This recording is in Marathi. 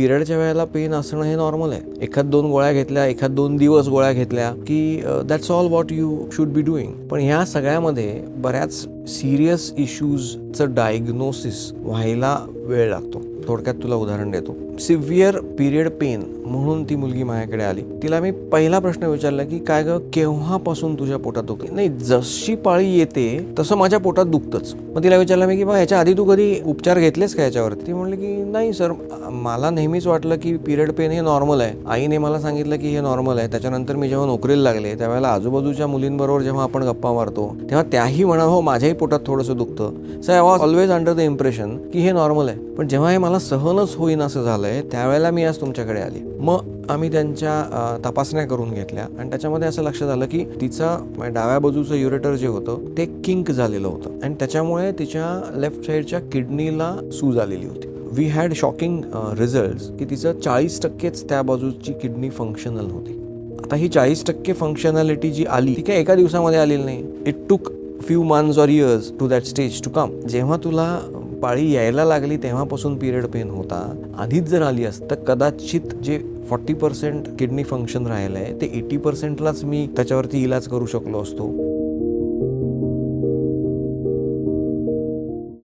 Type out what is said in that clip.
पिरियडच्या वेळेला पेन असणं हे नॉर्मल आहे. एखाद दोन गोळ्या घेतल्या एखाद दोन दिवस गोळ्या घेतल्या की that's all what you should be doing पण ह्या सगळ्यामध्ये बऱ्याच सिरियस इश्यूजचं डायग्नोसिस व्हायला वेळ लागतो. थोडक्यात तुला उदाहरण देतो. सिव्हिअर पिरियड पेन म्हणून ती मुलगी माझ्याकडे आली. तिला मी पहिला प्रश्न विचारला की काय ग केव्हापासून तुझ्या पोटात दुखते नाही जशी पाळी येते तसं माझ्या पोटात दुखतंच. मग तिला विचारलं मी की बा ह्याच्या आधी तू कधी उपचार घेतलेस का याच्यावरती? ती म्हणली की नाही सर मला नेहमीच वाटलं की पिरियड पेन हे नॉर्मल आहे. आईने मला सांगितलं की हे नॉर्मल आहे. त्याच्यानंतर मी जेव्हा नोकरीला लागले त्यावेळेला आजूबाजूच्या मुलींबरोबर जेव्हा आपण गप्पा मारतो तेव्हा त्याही म्हणा हो माझ्याही पोटात थोडंसं दुखतं. Sir I was always under the impression की हे नॉर्मल आहे. पण जेव्हा हे मला सहनच होईन असं झालंय. त्यावेळेला मी आज तुमच्याकडे आली. मग आम्ही त्यांच्या तपासण्या करून घेतल्या. आणि त्याच्यामध्ये असं लक्षात आलं की तिचा म्हणजे डाव्या बाजूचं युरेटर जे होतं ते किंक झालेलं होतं. आणि त्याच्यामुळे तिच्या लेफ्ट साईडच्या किडनीला सूज आलेली होती. वी हॅड शॉकिंग रिझल्ट की तिचं चाळीस टक्केच त्या बाजूची किडनी फंक्शनल होती. आता ही चाळीस टक्के फंक्शनॅलिटी जी आली ती काय एका दिवसामध्ये आलेली नाही. It took few months or years to that stage to come जेव्हा तुला पाळी यायला लागली तेव्हापासून पिरियड पेन होता. आधीच जर आली असतं कदाचित जे फॉर्टी पर्सेंट किडनी फंक्शन राहिलं आहे ते एटी पर्सेंटलाच मी त्याच्यावरती इलाज करू शकलो असतो.